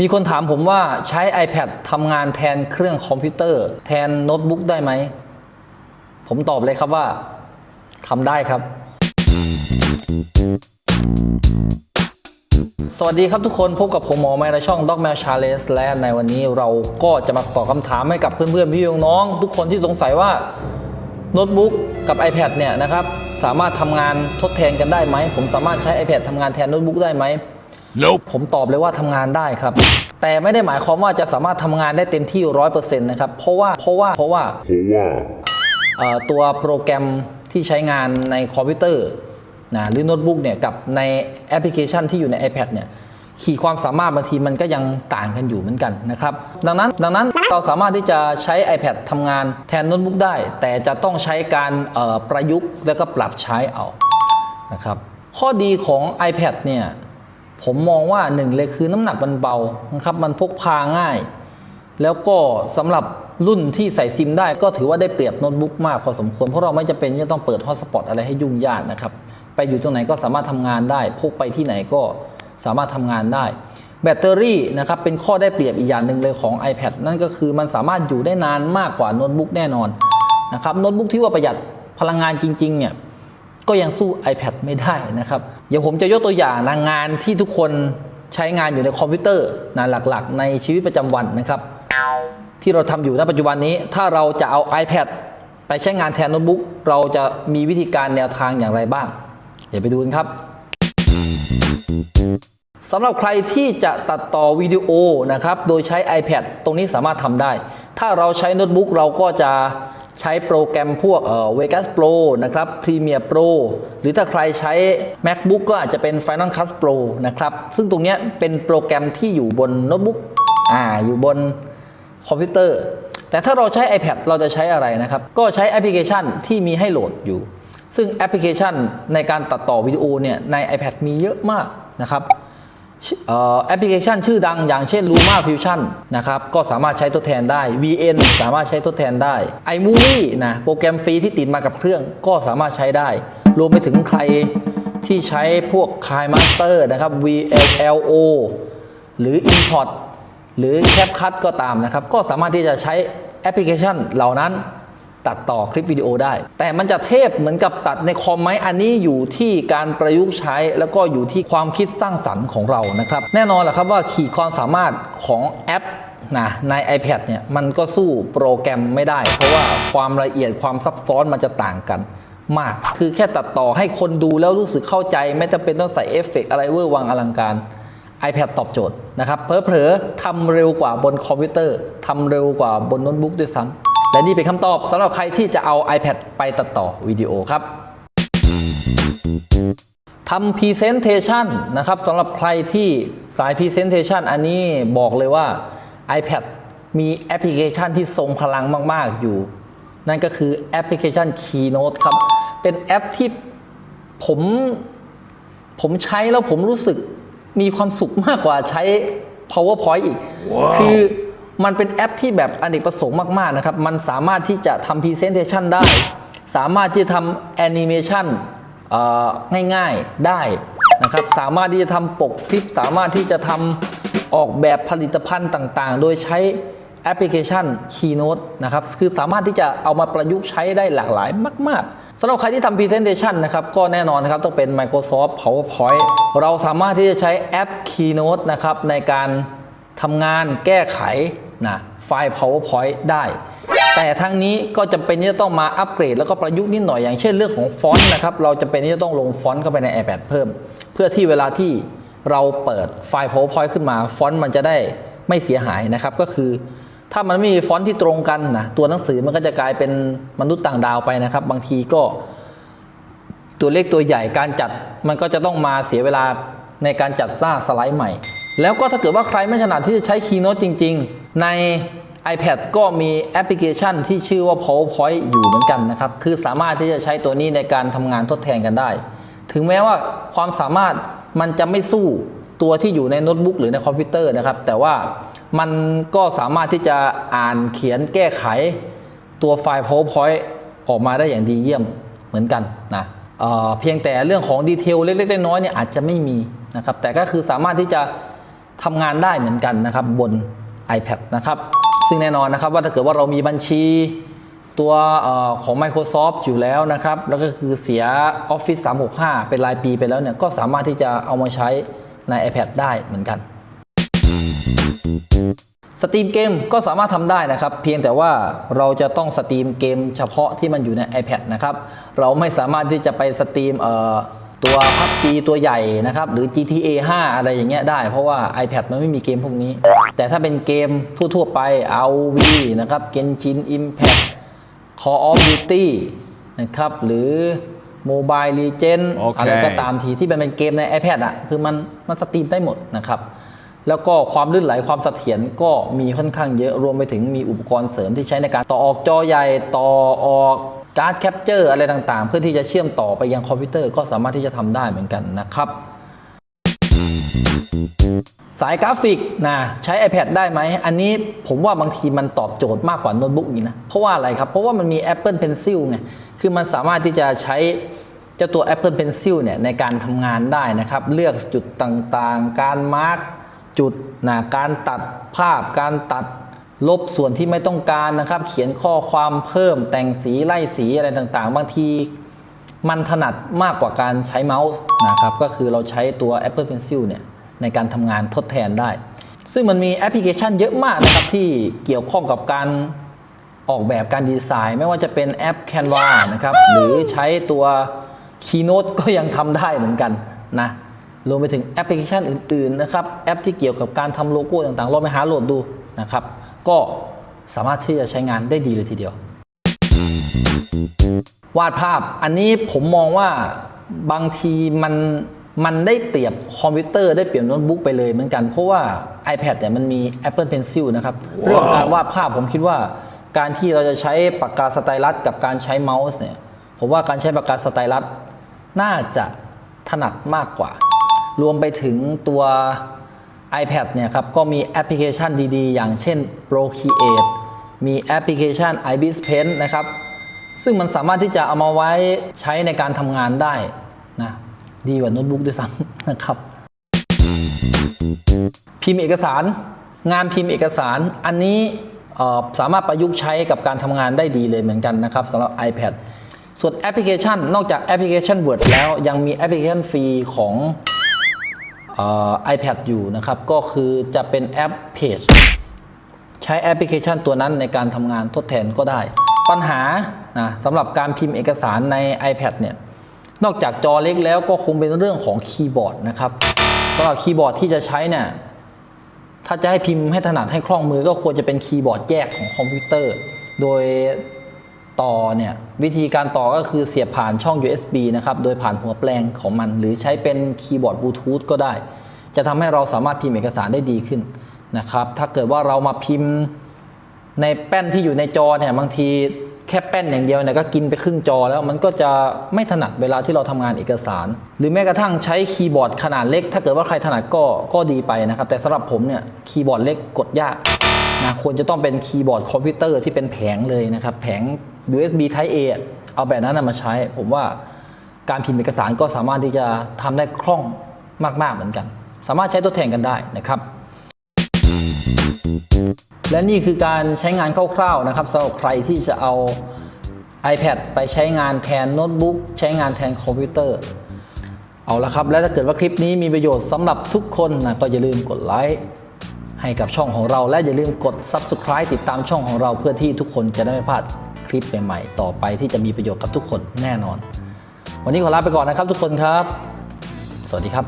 มีคนถามผมว่าใช้ iPad ทำงานแทนเครื่องคอมพิวเตอร์ แทนโน้ตบุ๊กได้ไหม ผมตอบเลยครับว่าทำได้ครับ สวัสดีครับทุกคนพบกับผมหมอแมในช่อง Dog Mail Charles และในวันนี้เราก็จะมาตอบคำถามให้กับเพื่อนๆ พี่น้อง ทุกคนที่สงสัยว่าโน้ตบุ๊กกับ iPad เนี่ยนะครับ สามารถทำงานทดแทนกันได้ไหม ผมสามารถใช้ iPad ทำงานแทนโน้ตบุ๊กได้ไหม Nope. ผมตอบเลยว่าทำงานได้ครับ แต่ไม่ได้หมายความว่าจะสามารถทำงานได้เต็มที่ร้อยเปอร์เซ็นต์นะครับ เพราะว่าเพราะว่าเพราะว่า Hoa. เอ่อตัวโปรแกรมที่ใช้งานในคอมพิวเตอร์นะหรือโน้ตบุ๊กเนี่ยกับในแอปพลิเคชันที่อยู่ใน iPad เนี่ยขีดความสามารถบางทีมันก็ยังต่างกันอยู่เหมือนกันนะครับ ดังนั้นดังนั้นเราสามารถที่จะใช้ iPad ทำงานแทนโน้ตบุ๊กได้ แต่จะต้องใช้การประยุกต์แล้วก็ปรับใช้เอานะครับข้อดีของ iPad เนี่ย ผมมองว่าหนึ่งเลยคือน้ำหนักมันเบานะครับ มันพกพาง่าย แล้วก็สำหรับรุ่นที่ใส่ซิมได้ก็ถือว่าได้เปรียบโน้ตบุ๊กมากพอสมควร เพราะเราไม่จำเป็นจะต้องเปิดฮอตสปอตอะไรให้ยุ่งยากนะครับ ไปอยู่ตรงไหนก็สามารถทำงานได้ พกไปที่ไหนก็สามารถทำงานได้ แบตเตอรี่นะครับเป็นข้อได้เปรียบอีกอย่างหนึ่งเลยของ iPad นั่นก็คือมันสามารถอยู่ได้นานมากกว่าโน้ตบุ๊กแน่นอนนะครับโน้ตบุ๊กที่ว่าประหยัดพลังงานจริงๆเนี่ยก็ยังสู้ iPad ไม่ได้นะครับ เดี๋ยวผมจะยกตัวอย่างนะงานที่ทุกคนใช้งานอยู่ในคอมพิวเตอร์นะหลักๆ ในชีวิตประจำวันนะครับ ที่เราทำอยู่ณปัจจุบันนี้ ถ้าเราจะเอา iPad ไปใช้งานแทนโน้ตบุ๊กเราจะมีวิธีการแนวทางอย่างไรบ้าง เดี๋ยวไปดูกันครับสำหรับใครที่จะตัดต่อวิดีโอนะครับ โดยใช้ iPad ตรงนี้สามารถทำได้ ถ้าเราใช้โน้ตบุ๊กเราก็จะ ใช้โปรแกรมพวกเอ่อ Vegas Pro นะครับ Premiere Pro หรือถ้าใครใช้ MacBook ก็อาจจะเป็น Final Cut Pro นะครับ ซึ่งตรงนี้เป็นโปรแกรมที่อยู่บนโน้ตบุ๊กอ่าอยู่บนคอมพิวเตอร์ แต่ถ้าเราใช้ iPad เราจะใช้อะไรนะครับ ก็ใช้แอปพลิเคชันที่มีให้โหลดอยู่ ซึ่งแอปพลิเคชันในการตัดต่อวิดีโอเนี่ยใน iPad มีเยอะมากนะครับ แอปพลิเคชันชื่อดังอย่างเช่น Luma Fusion นะครับ ก็สามารถใช้ทดแทนได้ VN สามารถใช้ทดแทนได้ iMovie นะโปรแกรมฟรีที่ติดมากับเครื่องก็สามารถใช้ได้ รวมไปถึงใครที่ใช้พวก k i Master นะครับ VLLO หรือ InShot หรือ CapCut ก็ตามนะครับ ก็สามารถที่จะใช้แอปพลิเคชันเหล่านั้น ตัดต่อคลิปวิดีโอได้ แต่มันจะเทพเหมือนกับตัดในคอมไหมอันนี้อยู่ที่การประยุกต์ใช้ แล้วก็อยู่ที่ความคิดสร้างสรรค์ของเรานะครับ แน่นอนแหละครับว่าขีดความสามารถของแอปนะใน iPad เนี่ยมันก็สู้โปรแกรมไม่ได้ เพราะว่าความละเอียดความซับซ้อนมันจะต่างกันมาก คือแค่ตัดต่อให้คนดูแล้วรู้สึกเข้าใจ ไม่จำเป็นต้องใส่เอฟเฟกต์อะไรเวอร์วังอลังการ iPad ตอบโจทย์นะครับเผลอทำเร็วกว่าบนคอมพิวเตอร์ทำเร็วกว่าบนโน้ตบุ๊กด้วยซ้ำ และนี่เป็นคำตอบสำหรับใครที่จะเอา iPad ไปตัดต่อวิดีโอครับทำ Presentation นะครับสำหรับใครที่สาย Presentation อันนี้บอกเลยว่า iPad มีแอปพลิเคชันที่ทรงพลังมาก ๆ อยู่ นั่นก็คือแอปพลิเคชัน Keynote ครับ เป็นแอปที่ผมผมใช้แล้วผมรู้สึกมีความสุขมากกว่าใช้ PowerPoint อีกคือ มันเป็นแอปที่แบบอเนกประสงค์มากๆนะครับ มันสามารถที่จะทำ Presentation ได้ สามารถที่จะทำแอนิเมชันง่ายๆได้นะครับ สามารถที่จะทำปกคลิป สามารถที่จะทำออกแบบผลิตภัณฑ์ต่างๆ โดยใช้แอปพลิเคชัน Keynote นะครับ คือสามารถที่จะเอามาประยุกต์ใช้ได้หลากหลายมาก ๆสำหรับใครที่ทำ Presentation นะครับ ก็แน่นอนนะครับ ต้องเป็น Microsoft PowerPoint เราสามารถที่จะใช้แอป Keynote นะครับ ในการทำงานแก้ไข นะไฟล์ PowerPoint ได้ แต่ทั้งนี้ก็จำเป็นที่จะต้องมาอัปเกรด แล้วก็ประยุกต์นิดหน่อยอย่างเช่นเรื่องของฟอนต์นะครับ เราจะเป็นที่จะต้องลงฟอนต์เข้าไปใน iPad เพิ่ม เพื่อที่เวลาที่เราเปิดไฟล์ PowerPoint ขึ้นมาฟอนต์มันจะได้ไม่เสียหายนะครับก็คือ ถ้ามันไม่มีฟอนต์ที่ตรงกันนะตัวหนังสือมันก็จะกลายเป็นมนุษย์ต่างดาวไปนะครับ บางทีก็ ตัวเลขตัวใหญ่การจัดมันก็จะต้องมาเสียเวลาในการจัดสร้างสไลด์ใหม่ แล้วก็ถ้าเกิดว่าใครไม่ถนัดที่จะใช้ Keynote จริง ๆ ใน iPad ก็มีแอปพลิเคชันที่ชื่อว่า PowerPoint อยู่เหมือนกันนะครับ คือสามารถที่จะใช้ตัวนี้ในการทำงานทดแทนกันได้ ถึงแม้ว่าความสามารถมันจะไม่สู้ตัวที่อยู่ในโน้ตบุ๊กหรือในคอมพิวเตอร์นะครับ แต่ว่ามันก็สามารถที่จะอ่านเขียนแก้ไขตัวไฟล์ PowerPoint ออกมาได้อย่างดีเยี่ยมเหมือนกันนะเเพียงแต่เรื่องของดีเทลเล็กๆน้อยๆเนี่ยอาจจะไม่มีนะครับ แต่ก็คือสามารถที่จะ ทำงานได้เหมือนกันนะครับบน iPad นะครับ ซึ่งแน่นอนนะครับว่าถ้าเกิดว่าเรามีบัญชีตัวออของ Microsoft อยู่แล้วนะครับ แล้วก็คือเสีย Office 365 เป็นรายปีไปแล้วเนี่ยก็สามารถที่จะเอามาใช้ใน iPad ได้เหมือนกันสตรีมเกมก็สามารถทำได้นะครับ เพียงแต่ว่าเราจะต้องสตรีมเกมเฉพาะที่มันอยู่ใน iPad นะครับ เราไม่สามารถที่จะไปสตรีมเอ่อ ตัว PUBG ตัวใหญ่นะครับหรือ GTA 5 อะไรอย่างเงี้ยได้ เพราะว่า iPad มันไม่มีเกมพวกนี้ แต่ถ้าเป็นเกมทั่ว ๆ ไป ROV นะครับ Genshin Impact Call of Duty นะครับหรือ Mobile Legend โอเคอะไรก็ตามทีที่มันเป็นเกมใน iPad อะคือมันมันสตรีมได้หมดนะครับแล้วก็ความลื่นไหลความเสถียรก็มีค่อนข้างเยอะรวมไปถึงมีอุปกรณ์เสริมที่ใช้ในการต่อออกจอใหญ่ต่อออก การ์ดแคปเจอร์อะไรต่างๆ เพื่อที่จะเชื่อมต่อไปยังคอมพิวเตอร์ก็สามารถที่จะทำได้เหมือนกันนะครับสายกราฟิกนะใช้ iPad ได้ไหม อันนี้ผมว่าบางทีมันตอบโจทย์มากกว่าโน้ตบุ๊กอีกนะ เพราะว่าอะไรครับ เพราะว่ามันมี Apple Pencil ไง คือมันสามารถที่จะใช้เจ้าตัว Apple Pencil เนี่ยในการทำงานได้นะครับ เลือกจุดต่างๆ การมาร์กจุดนะการตัดภาพการตัด ลบส่วนที่ไม่ต้องการนะครับ เขียนข้อความเพิ่มแต่งสีไล่สีอะไรต่างๆ บางทีมันถนัดมากกว่าการใช้เมาส์นะครับ ก็คือเราใช้ตัว Apple Pencil เนี่ยในการทำงานทดแทนได้ ซึ่งมันมีแอปพลิเคชันเยอะมากนะครับ ที่เกี่ยวข้องกับการออกแบบการดีไซน์ ไม่ว่าจะเป็นแอป Canva นะครับ หรือใช้ตัว Keynote ก็ยังทำได้เหมือนกันนะรวมไปถึงแอปพลิเคชันอื่นๆนะครับ แอปที่เกี่ยวกับการทำโลโก้ต่างๆลองไปหาโหลดดูนะครับ ก็สามารถที่จะใช้งานได้ดีเลยทีเดียว วาดภาพอันนี้ผมมองว่าบางทีมันมันได้เปรียบคอมพิวเตอร์ได้เปรียบโน้ตบุ๊กไปเลยเหมือนกัน เพราะว่า iPad เนี่ยมันมี Apple Pencil นะครับเรื่องของการวาดภาพผมคิดว่า การที่เราจะใช้ปากกาสไตลัสกับการใช้เมาส์เนี่ยผมว่าการใช้ปากกาสไตลัสน่าจะถนัดมากกว่า รวมไปถึงตัว iPad เนี่ยครับก็มีแอปพลิเคชันดีๆ อย่างเช่น Procreate มีแอปพลิเคชัน Ibis Pen นะครับ ซึ่งมันสามารถที่จะเอามาไว้ใช้ในการทำงานได้นะดีกว่าโน้ตบุ๊กด้วยซ้ำนะครับ พิมพ์เอกสาร งานพิมพ์เอกสารอันนี้สามารถประยุกต์ใช้กับการทำงานได้ดีเลยเหมือนกันนะครับสำหรับ iPad ส่วนแอปพลิเคชัน นอกจากแอปพลิเคชัน Word แล้วยังมีแอปพลิเคชันฟรีของ iPad อยู่นะครับ ก็คือจะเป็นแอป Page ใช้แอปพลิเคชันตัวนั้นในการทำงานทดแทนก็ได้ ปัญหานะสำหรับการพิมพ์เอกสารใน iPad เนี่ยนอกจากจอเล็กแล้วก็คงเป็นเรื่องของคีย์บอร์ดนะครับสำหรับคีย์บอร์ดที่จะใช้เนี่ยถ้าจะให้พิมพ์ให้ถนัดให้คล่องมือก็ควรจะเป็นคีย์บอร์ดแยกของคอมพิวเตอร์ โดย ต่อเนี่ยวิธีการต่อก็คือเสียบผ่านช่อง USB นะครับโดยผ่านหัวแปลงของมัน หรือใช้เป็นคีย์บอร์ดบลูทูธก็ได้ จะทำให้เราสามารถพิมพ์เอกสารได้ดีขึ้นนะครับถ้าเกิดว่าเรามาพิมพ์ในแป้นที่อยู่ในจอเนี่ยบางทีแค่แป้นอย่างเดียวเนี่ยก็กินไปครึ่งจอแล้วมันก็จะไม่ถนัดเวลาที่เราทำงานเอกสาร หรือแม้กระทั่งใช้คีย์บอร์ดขนาดเล็ก ถ้าเกิดว่าใครถนัดก็ก็ดีไปนะครับ แต่สำหรับผมเนี่ยคีย์บอร์ดเล็กกดยากนะควรจะต้องเป็นคีย์บอร์ดคอมพิวเตอร์ที่เป็นแผงเลยนะครับ แผง USB Type A เอาแบบนั้นมาใช้ ผมว่าการพิมพ์เอกสารก็สามารถที่จะทำได้คล่องมาก ๆ เหมือนกัน สามารถใช้ทดแทนกันได้นะครับ และนี่คือการใช้งานคร่าวๆนะครับสำหรับใครที่จะเอา iPad ไปใช้งานแทนโน้ตบุ๊กใช้งานแทนคอมพิวเตอร์ เอาละครับ และถ้าเกิดว่าคลิปนี้มีประโยชน์สำหรับทุกคนนะก็อย่าลืมกดไลค์ให้กับช่องของเราและอย่าลืมกด Subscribe ติดตามช่องของเราเพื่อที่ทุกคนจะได้ไม่พลาด คลิปใหม่ๆ ต่อไปที่จะมีประโยชน์กับทุกคนแน่นอน วันนี้ขอลาไปก่อนนะครับ ทุกคนครับ สวัสดีครับ